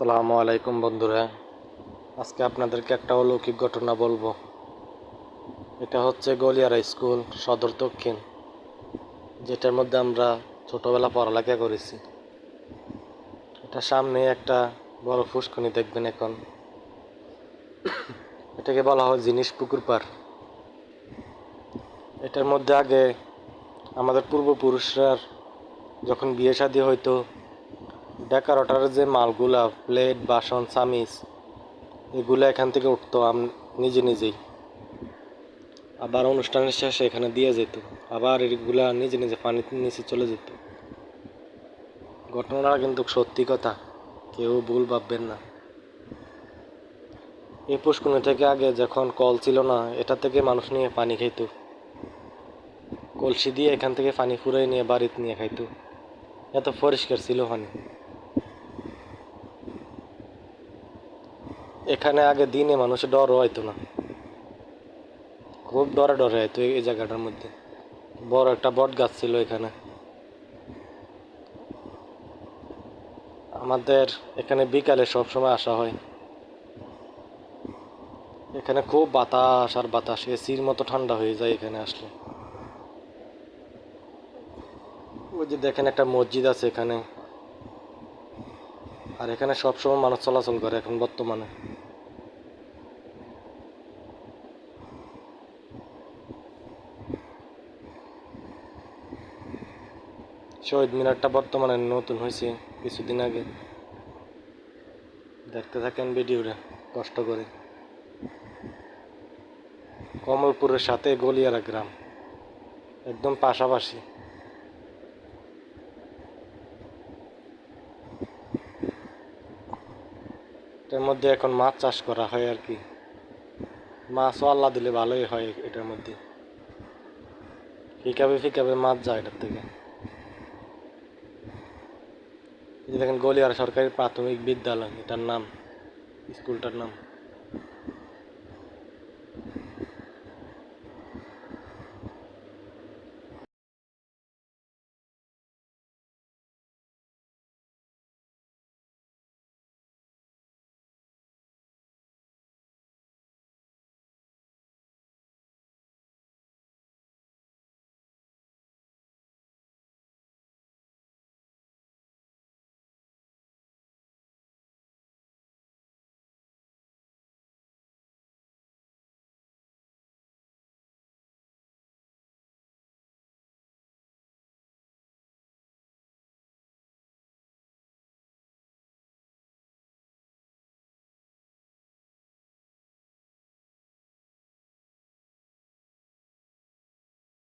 আসসালামু আলাইকুম বন্ধুরা। আজকে আপনাদেরকে একটা অলৌকিক ঘটনা বলব। এটা হচ্ছে গলিয়ারা স্কুল, সদর দক্ষিণ, যেটার মধ্যে আমরা ছোটবেলা পড়ালেখা করেছি। এটা সামনে একটা বড় ফুসকুনি দেখবেন এখন। এটাকে বলা হয় জিনিস পুকুর পার এটার মধ্যে আগে আমাদের পূর্বপুরুষরা যখন বিয়ে শাদী হইতো ডেকারটার যে মালগুলা, প্লেট, বাসন, চামিচ, এগুলো এখান থেকে উঠতো আম, নিজে নিজেই। আবার অনুষ্ঠানের শেষে এখানে দিয়ে যেত। আবার এগুলা নিজে নিজে পানির নিচে চলে যেত। ঘটনাটা কিন্তু সত্যি কথা। কেউ ভুল ভাববেন না। এই পুষ্কুনি থেকে আগে যখন কল ছিল না, এটা থেকে মানুষ নিয়ে পানি খাইতো। কলসি দিয়ে এখান থেকে পানি ফুরাই নিয়ে বাড়িতে নিয়ে খাইত। এত পরিষ্কার ছিল পানি। এখানে আগে দিনে মানুষের ডর হইতো না। খুব ডরে ডরে হইতো এই জায়গাটার মধ্যে। বড় একটা বট গাছ ছিল এখানে। আমাদের এখানে বিকালে সব সময় আসা হয়। এখানে খুব বাতাস আর বাতাস, এসির মতো ঠান্ডা হয়ে যায় এখানে আসলে। ওই যে দেখেন একটা মসজিদ আছে এখানে। আর এখানে সবসময় মানুষ চলাচল করে এখন বর্তমানে। শহীদ মিনারটা বর্তমানে নতুন হয়েছে, কিছুদিন আগে। দেখতে থাকেন ভিডিওটা, কষ্ট করে। কমলপুরের সাথে গলিয়ারা গ্রাম, একদম পাশাপাশি। এটার মধ্যে এখন মাছ চাষ করা হয় আর কি। মাছও আল্লাহ দিলে ভালোই হয় এটার মধ্যে। ফিকাবে ফিকাবে মাছ যায় এটার থেকে। এই দেখেন গলিয়ার সরকারি প্রাথমিক বিদ্যালয় এটার নাম স্কুলটার নাম।